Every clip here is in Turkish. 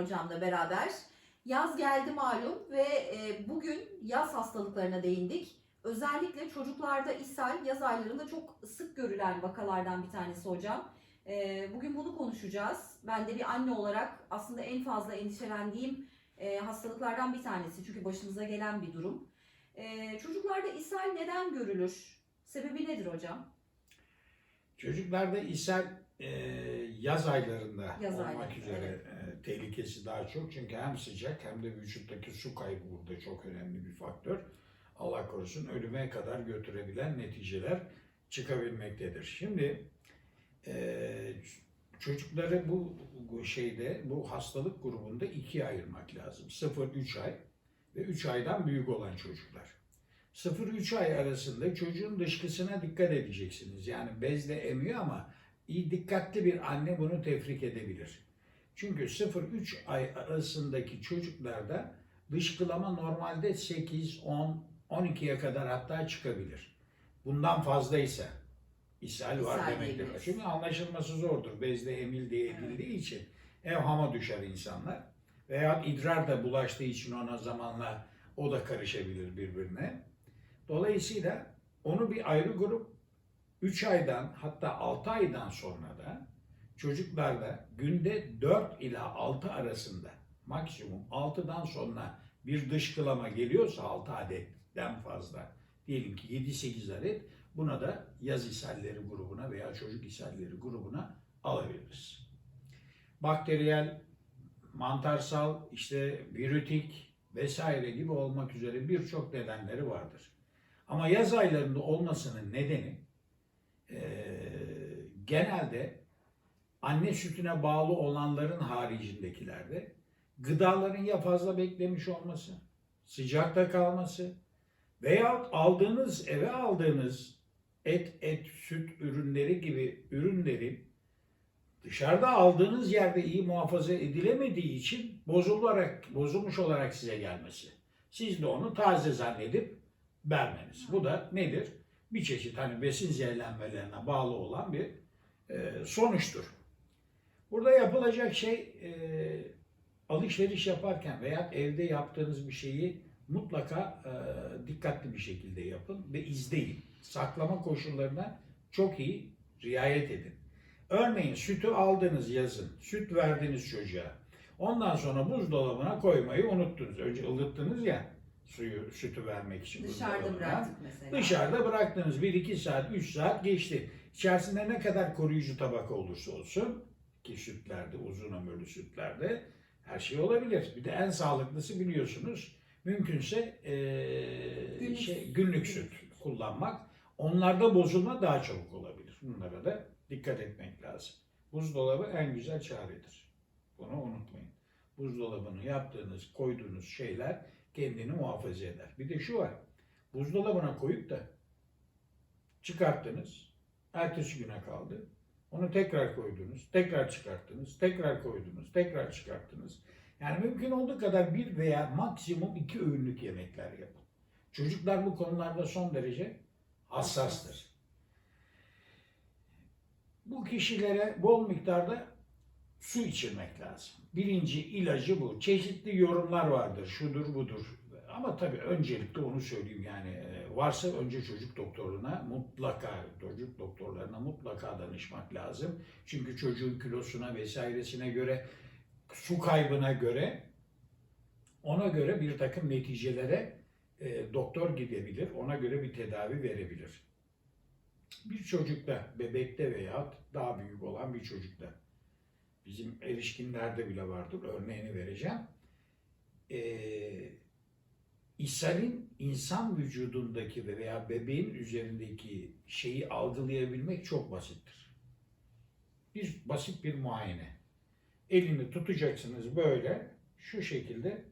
Hocam'la beraber. Yaz geldi malum ve e, bugün yaz hastalıklarına değindik. Özellikle çocuklarda ishal yaz aylarında çok sık görülen vakalardan bir tanesi hocam. E, bugün bunu konuşacağız. Ben de bir anne olarak aslında en fazla endişelendiğim e, hastalıklardan bir tanesi. Çünkü başımıza gelen bir durum. Çocuklarda ishal neden görülür? Sebebi nedir hocam? Çocuklarda ishal e, yaz aylarında Yaz olmak aylarında, üzere evet. e, tehlikesi daha çok. Çünkü hem sıcak hem de vücuttaki su kaybı burada çok önemli bir faktör. Allah korusun ölüme kadar götürebilen neticeler çıkabilmektedir. Şimdi e, çocukları bu, bu şeyde bu hastalık grubunda ikiye ayırmak lazım. 0-3 ay ve 3 aydan büyük olan çocuklar. 0-3 ay arasında çocuğun dışkısına dikkat edeceksiniz. Yani bezle emiyor ama iyi dikkatli bir anne bunu tefrik edebilir. Çünkü 0-3 ay arasındaki çocuklarda dışkılama normalde 8, 10, 12'ye kadar hatta çıkabilir. Bundan fazlaysa ishal var İshal demektir. diyebiliriz. Çünkü anlaşılması zordur. Bezle emildiği edildiği için evhama düşer insanlar. Veya idrar da bulaştığı için ona zamanla o da karışabilir birbirine. Dolayısıyla onu bir ayrı grup 3 aydan hatta 6 aydan sonra da çocuklarda günde 4 ila 6 arasında maksimum 6'dan sonra bir dışkılama geliyorsa 6 adetten fazla diyelim ki 7-8 adet buna da yaz ishalleri grubuna veya çocuk ishalleri grubuna alabiliriz. Bakteriyel, mantarsal, işte virütik vesaire gibi olmak üzere birçok nedenleri vardır. Ama yaz aylarında olmasının nedeni eee, genelde anne sütüne bağlı olanların haricindekilerde gıdaların ya fazla beklemiş olması, sıcakta kalması veya aldığınız eve aldığınız et, et, süt ürünleri gibi ürünlerin dışarıda aldığınız yerde iyi muhafaza edilemediği için bozularak, bozulmuş olarak size gelmesi. Siz de onu taze zannedip vermeniz. Bu da nedir? Bir çeşit hani besin zehirlenmelerine bağlı olan bir e, sonuçtur. Burada yapılacak şey e, alışveriş yaparken veya evde yaptığınız bir şeyi mutlaka e, dikkatli bir şekilde yapın ve izleyin. Saklama koşullarına çok iyi riayet edin. Örneğin sütü aldınız yazın, süt verdiniz çocuğa. Ondan sonra buzdolabına koymayı unuttunuz. Önce ılıttınız ya suyu, sütü vermek için Dışarıda bıraktık mesela. Dışarıda bıraktınız 1-2 saat, 3 saat geçti. İçerisinde ne kadar koruyucu tabaka olursa olsun ki sütlerde, uzun ömürlü sütlerde her şey olabilir. Bir de en sağlıklısı biliyorsunuz mümkünse eee, Günlük- şey, günlük süt kullanmak. Onlarda bozulma daha çabuk olabilir. Bunlara da dikkat etmek lazım. Buzdolabı en güzel çaredir. Bunu unutmayın. Buzdolabını yaptığınız, koyduğunuz şeyler kendini muhafaza eder. Bir de şu var. Buzdolabına koyup da çıkarttınız. Ertesi güne kaldı. Onu tekrar koydunuz, tekrar çıkarttınız, tekrar koydunuz, tekrar çıkarttınız. Yani mümkün olduğu kadar bir veya maksimum iki öğünlük yemekler yapın. Çocuklar bu konularda son derece hassastır. Bu kişilere bol miktarda su içirmek lazım. Birinci ilacı bu. Çeşitli yorumlar vardır. Şudur budur. Ama tabii öncelikle onu söyleyeyim yani e, varsa önce çocuk doktoruna mutlaka çocuk doktorlarına mutlaka danışmak lazım. Çünkü çocuğun kilosuna vesairesine göre su kaybına göre ona göre bir takım neticelere e, doktor gidebilir. Ona göre bir tedavi verebilir. Bir çocukta, bebekte veya daha büyük olan bir çocukta bizim erişkinlerde bile vardır. Örneğini vereceğim. Ee, ishalin insan vücudundaki ve veya bebeğin üzerindeki şeyi algılayabilmek çok basittir. Bir basit bir muayene. Elini tutacaksınız böyle şu şekilde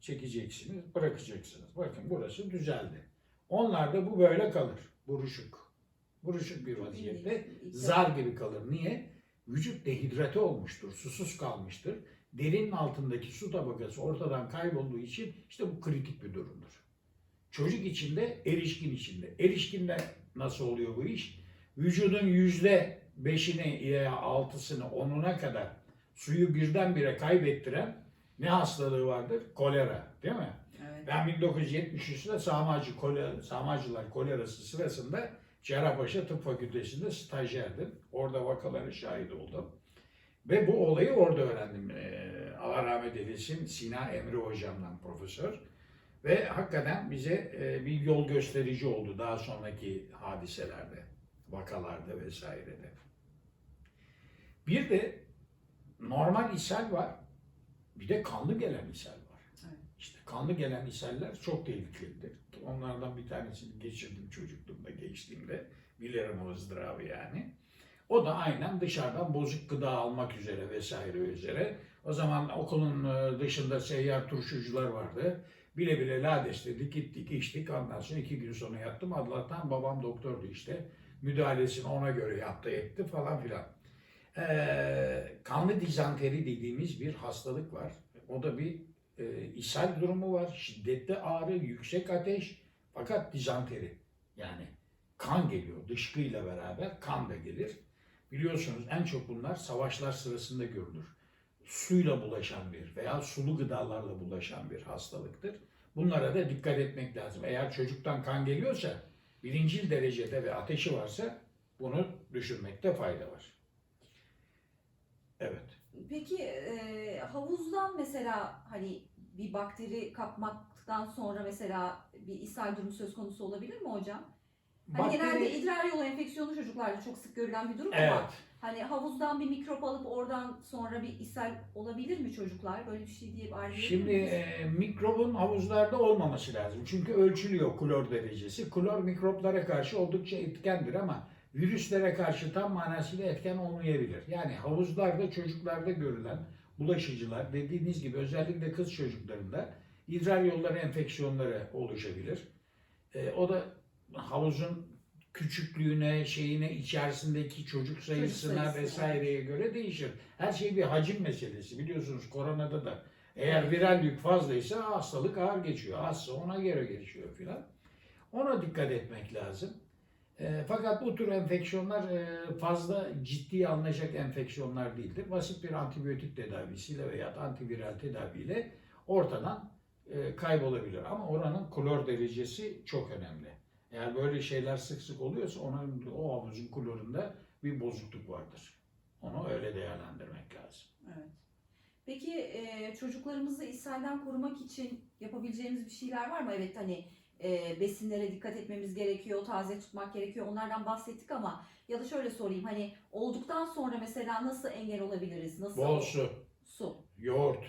çekeceksiniz, bırakacaksınız. Bakın burası düzeldi. Onlarda bu böyle kalır. Buruşuk. Buruşuk bir vaziyette zar gibi kalır. Niye? Vücut dehidrate olmuştur, susuz kalmıştır. Derinin altındaki su tabakası ortadan kaybolduğu için işte bu kritik bir durumdur. Çocuk içinde, erişkin içinde. Erişkinde nasıl oluyor bu iş? Vücudun yüzde beşini ya altısını, onuna kadar suyu birdenbire kaybettiren ne hastalığı vardır? Kolera değil mi? Evet. Ben 1973'te Sağmacı kolera, Sağmacılar kolerası sırasında Cerrahpaşa Tıp Fakültesi'nde stajyerdim. Orada vakalara şahit oldum. Ve bu olayı orada öğrendim. Ee, Allah rahmet eylesin Sina Emre hocamdan profesör. Ve hakikaten bize e, bir yol gösterici oldu daha sonraki hadiselerde, vakalarda vesairede. Bir de normal ishal var, bir de kanlı gelen ishal var. İşte kanlı gelen ishaller çok tehlikelidir. Onlardan bir tanesini geçirdim çocukluğumda, gençliğimde. Bilirim o ızdırabı yani. O da aynen dışarıdan bozuk gıda almak üzere vesaire üzere. O zaman okulun e, dışında seyyar turşucular vardı. Bile bile lades dedik, gittik, içtik. Ondan sonra iki gün sonra yattım. Allah'tan babam doktordu işte. Müdahalesini ona göre yaptı, etti falan filan. Ee, kanlı dizanteri dediğimiz bir hastalık var. O da bir e, ishal durumu var. Şiddetli ağrı, yüksek ateş fakat dizanteri. Yani kan geliyor. Dışkıyla beraber kan da gelir. Biliyorsunuz en çok bunlar savaşlar sırasında görülür. Suyla bulaşan bir veya sulu gıdalarla bulaşan bir hastalıktır. Bunlara da dikkat etmek lazım. Eğer çocuktan kan geliyorsa, birincil derecede ve ateşi varsa bunu düşünmekte fayda var. Evet. Peki e, havuzdan mesela hani bir bakteri kapmaktan sonra mesela bir ishal durumu söz konusu olabilir mi hocam? Hani Bakteri- genelde idrar yolu enfeksiyonu çocuklarda çok sık görülen bir durum Evet. ama hani havuzdan bir mikrop alıp oradan sonra bir ishal olabilir mi çocuklar? Böyle bir şey diye ayrılabilir Şimdi e, mikrobun havuzlarda olmaması lazım. Çünkü ölçülüyor klor derecesi. Klor mikroplara karşı oldukça etkendir ama virüslere karşı tam manasıyla etken olmayabilir. Yani havuzlarda çocuklarda görülen bulaşıcılar dediğiniz gibi özellikle kız çocuklarında idrar yolları enfeksiyonları oluşabilir. E, o da havuzun küçüklüğüne, şeyine, içerisindeki çocuk sayısına sayısı, vesaireye göre değişir. Her şey bir hacim meselesi. Biliyorsunuz koronada da eğer viral yük fazlaysa hastalık ağır geçiyor. Azsa ona göre geçiyor filan. Ona dikkat etmek lazım. E, fakat bu tür enfeksiyonlar e, fazla ciddi alınacak enfeksiyonlar değildir. Basit bir antibiyotik tedavisiyle veya antiviral tedaviyle ortadan e, kaybolabilir. Ama oranın klor derecesi çok önemli. Eğer böyle şeyler sık sık oluyorsa onun o havuzun klorunda bir bozukluk vardır. Onu öyle değerlendirmek lazım. Evet. Peki e, çocuklarımızı ishalden korumak için yapabileceğimiz bir şeyler var mı? Evet hani e, besinlere dikkat etmemiz gerekiyor, taze tutmak gerekiyor. Onlardan bahsettik ama ya da şöyle sorayım hani olduktan sonra mesela nasıl engel olabiliriz? Nasıl Bol su, su. yoğurt,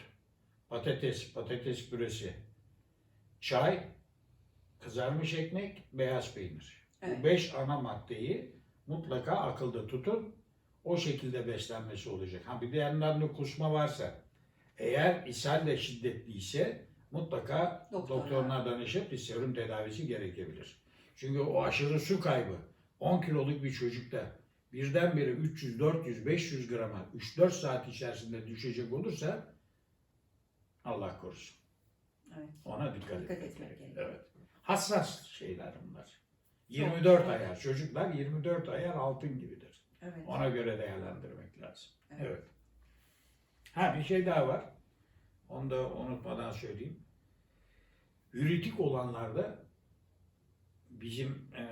patates, patates püresi, çay, kızarmış ekmek, beyaz peynir. Evet. Bu beş ana maddeyi mutlaka akılda tutun. O şekilde beslenmesi olacak. Ha bir de yandan da kusma varsa, eğer ishal de şiddetliyse mutlaka Doktoruna. doktoruna danışıp bir serum tedavisi gerekebilir. Çünkü o aşırı su kaybı 10 kiloluk bir çocukta birdenbire 300, 400, 500 grama 3-4 saat içerisinde düşecek olursa Allah korusun. Evet. Ona dikkat, Dikkat etmek, etmek gerekiyor. gerekiyor. Evet. Hassas şeyler bunlar. 24 Evet. ayar. Çocuklar 24 ayar altın gibidir. Evet. Ona göre değerlendirmek lazım. Evet. Evet. Ha bir şey daha var. Onu da unutmadan söyleyeyim. Üretik olanlarda bizim eee,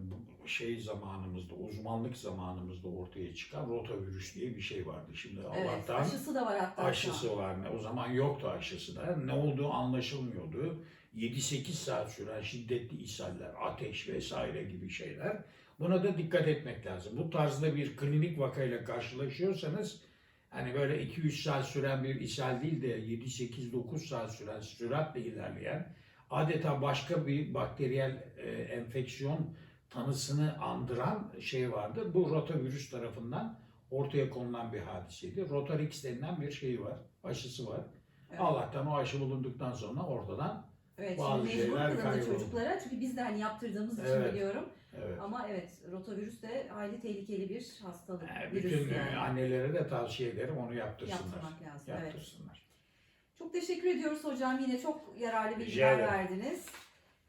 bu şey zamanımızda, uzmanlık zamanımızda ortaya çıkan rotavirüs diye bir şey vardı. Şimdi Evet. Allah'tan Aşısı da var hatta. aşısı var. Ne- O zaman yoktu aşısı da. Ne olduğu anlaşılmıyordu. 7-8 saat süren şiddetli ishaller, ateş vesaire gibi şeyler. Buna da dikkat etmek lazım. Bu tarzda bir klinik vakayla karşılaşıyorsanız hani böyle 2-3 saat süren bir ishal değil de 7-8-9 saat süren süratle ilerleyen adeta başka bir bakteriyel e, enfeksiyon tanısını andıran şey vardı. Bu rotavirüs tarafından ortaya konulan bir hadiseydi. Rotarix denilen bir şey var, aşısı var. Evet. Allah'tan o aşı bulunduktan sonra ortadan Evet, Bazı şeyler kayboldu. çocuklara çünkü biz de hani yaptırdığımız için Evet. biliyorum. Evet. Ama evet rotavirüs de hayli tehlikeli bir hastalık. Virüs bütün yani. annelere de tavsiye ederim onu yaptırsınlar. Yaptırmak lazım. Evet. Yaptırsınlar. Çok teşekkür ediyoruz hocam. Yine çok yararlı bilgiler verdiniz.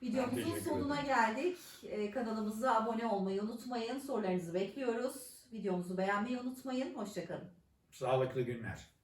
Videomuzun sonuna geldik. Ee, kanalımıza abone olmayı unutmayın. Sorularınızı bekliyoruz. Videomuzu beğenmeyi unutmayın. Hoşçakalın. Sağlıklı günler.